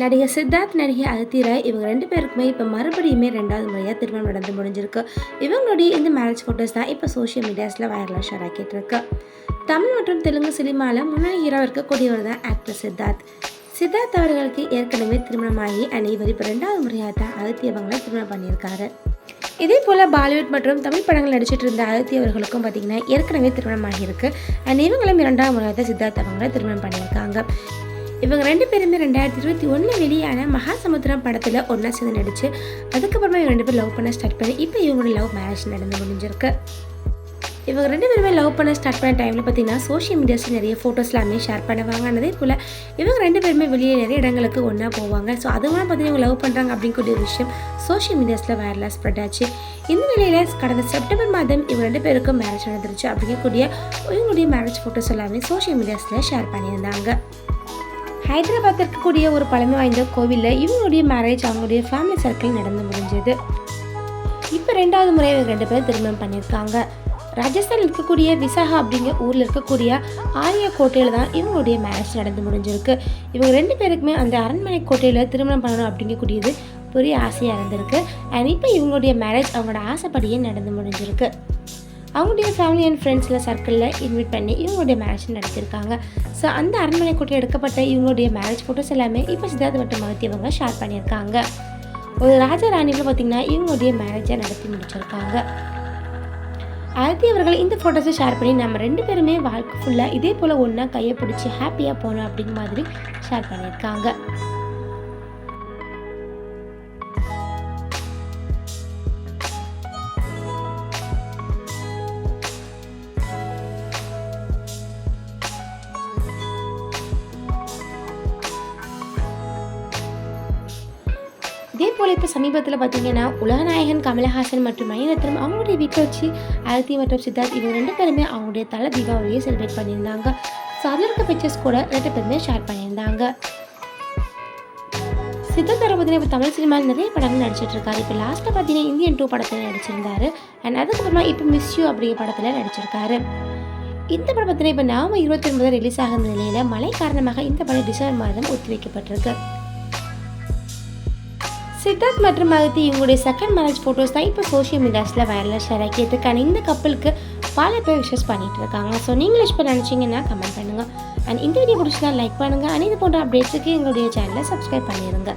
நடிகர் சித்தார்த் நடிகை அதித்தி ராய் இவங்க ரெண்டு பேருக்குமே இப்போ மறுபடியுமே ரெண்டாவது முறையாக திருமணம் நடந்து முடிஞ்சிருக்கு. இவங்களுடைய இந்த மேரேஜ் ஃபோட்டோஸ் தான் இப்போ சோஷியல் மீடியாஸில் வைரலாக ஷேர் ஆக்கிட்டு இருக்கு. தமிழ் மற்றும் தெலுங்கு சினிமாவில் முன்னணி ஹீரோ இருக்கக்கூடியவர் தான் ஆக்டர் சித்தார்த். சித்தார்த் அவர்களுக்கு ஏற்கனவே திருமணமாகி அனைவர் இப்போ ரெண்டாவது முறையாக தான் அதித்தி அவங்களை திருமணம் பண்ணியிருக்காரு. இதே போல் பாலிவுட் மற்றும் தமிழ் படங்கள் நடிச்சிட்டு இருந்த அதித்தி அவர்களுக்கும் பார்த்திங்கன்னா ஏற்கனவே திருமணம் ஆகியிருக்கு அண்ட் இவங்களும் இரண்டாவது முறையாக தான் சித்தார்த் அவங்களை திருமணம் பண்ணியிருக்காங்க. இவங்க ரெண்டு பேருமே ரெண்டாயிரத்தி இருபத்தி ஒன்று வெளியான மகாசமுத்திரம் படத்தில் ஒன்றா சேர்ந்து நடிச்சு அதுக்கப்புறமா இவங்க ரெண்டு பேரும் லவ் பண்ண ஸ்டார்ட் பண்ணி இப்போ இவங்களோட லவ் மேரேஜ் நடந்து முடிஞ்சிருக்கு. இவங்க ரெண்டு பேருமே லவ் பண்ண ஸ்டார்ட் பண்ண டைமில் பார்த்தீங்கன்னா சோஷியல் மீடியாஸில் நிறைய ஃபோட்டோஸ் எல்லாமே ஷேர் பண்ணுவாங்க. அதே போல் இவங்க ரெண்டு பேருமே வெளியே நிறைய இடங்களுக்கு ஒன்றா போவாங்க. ஸோ அதுவும் பார்த்தீங்கன்னா இவங்க லவ் பண்ணுறாங்க அப்படிங்கக்கூடிய ஒரு விஷயம் சோஷியல் மீடியாஸில் வைரலாக ஸ்ப்ரெட் ஆச்சு. இந்த நிலையில் கடந்த செப்டம்பர் மாதம் இவங்க ரெண்டு பேருக்கும் மேரேஜ் நடந்துருச்சு அப்படிங்கக்கூடிய இவங்களுடைய மேரேஜ் ஃபோட்டோஸ் எல்லாமே சோஷியல் மீடியாஸில் ஷேர் பண்ணியிருந்தாங்க. ஹைதராபாத் இருக்கக்கூடிய ஒரு பழமை வாய்ந்த கோவிலில் இவங்களுடைய மேரேஜ் அவங்களுடைய ஃபேமிலி சர்க்கிள் நடந்து முடிஞ்சது. இப்போ ரெண்டாவது முறை இவங்க ரெண்டு பேரும் திருமணம் பண்ணியிருக்காங்க. ராஜஸ்தான் இருக்கக்கூடிய விசாகா அப்படிங்கிற ஊரில் இருக்கக்கூடிய ஆரிய கோட்டையில் தான் இவங்களுடைய மேரேஜ் நடந்து முடிஞ்சிருக்கு. இவங்க ரெண்டு பேருக்குமே அந்த அரண்மனை கோட்டையில் திருமணம் பண்ணணும் அப்படிங்கக்கூடியது பெரிய ஆசையாக இருந்திருக்கு. அண்ட் இப்போ இவங்களுடைய மேரேஜ் அவங்களோட ஆசைப்படியே நடந்து முடிஞ்சிருக்கு. அவங்களுடைய ஃபேமிலி அண்ட் ஃப்ரெண்ட்ஸில் சர்க்கிளில் இன்வைட் பண்ணி இவங்களுடைய மேரேஜ் நடத்தியிருக்காங்க. ஸோ அந்த அரண்மனை கூட்டம் எடுக்கப்பட்ட இவங்களுடைய மேரேஜ் ஃபோட்டோஸ் எல்லாமே இப்போ சித்தார்த்த வட்ட இவங்க ஷேர் பண்ணியிருக்காங்க. ஒரு ராஜா ராணியில் பார்த்திங்கன்னா இவங்களுடைய மேரேஜை நடத்தி முடிச்சிருக்காங்க. ஆதித்தி அவர்கள் இந்த ஃபோட்டோஸை ஷேர் பண்ணி நம்ம ரெண்டு பேருமே வாழ்க்கை ஃபுல்லாக இதே போல் ஒன்றா கையை பிடிச்சி ஹாப்பியாக போகணும் அப்படிங்கிற மாதிரி ஷேர் பண்ணியிருக்காங்க. இதே போல் இப்போ சமீபத்தில் பார்த்தீங்கன்னா உலகநாயகன் கமலஹாசன் மற்றும் மணிரத்னம் அவங்களுடைய வீட்டில் வச்சு ஆதித்தி மற்றும் சித்தார்த் இவங்க ரெண்டு பேருமே அவங்களுடைய தலை தீபாவளியை செலிப்ரேட் பண்ணியிருந்தாங்க. ஸோ அதில் இருக்க பிக்சர்ஸ் கூட ரெண்டு பேருமே ஷேர் பண்ணியிருந்தாங்க. சித்தார்த் பார்த்தீங்கன்னா இப்போ தமிழ் சினிமாவில் நிறைய படங்கள் நடிச்சிட்டு இருக்காரு. இப்போ லாஸ்ட்டாக பார்த்தீங்கன்னா இந்தியன் டூ படத்தில் நடிச்சிருந்தாரு. அண்ட் அதுக்கப்புறமா இப்போ மிஸ் யூ அப்படிங்கிற படத்தில் நடிச்சிருக்காரு. இந்த படம் பார்த்தீங்கன்னா இப்போ நவம்பர் இருபத்தி ஒன்பது ரிலீஸ் ஆகிற நிலையில் மழை காரணமாக இந்த படம் டிசம்பர் மாதம் ஒத்திவைக்கப்பட்டிருக்கு. சித்தார்த் மற்றும் அதித்தி இவங்களுடைய செகண்ட் மேரேஜ் ஃபோட்டோஸ் தான் இப்போ சோஷியல் மீடியாஸில் வைரலாக ஷேர் ஆக்கியதுக்கான இந்த கப்பலுக்கு பல பேர் விஷஸ் பண்ணிகிட்டு இருக்காங்க. ஸோ நீங்களும் இப்போ நினச்சிங்கன்னா கமெண்ட் பண்ணுங்கள் அண்ட் இந்த வீடியோ பிடிச்சதா லைக் பண்ணுங்கள் அண்ட் இது போன்ற அப்டேட்ஸுக்கு எங்களுடைய சேனலை சப்ஸ்கிரைப் பண்ணிடுங்க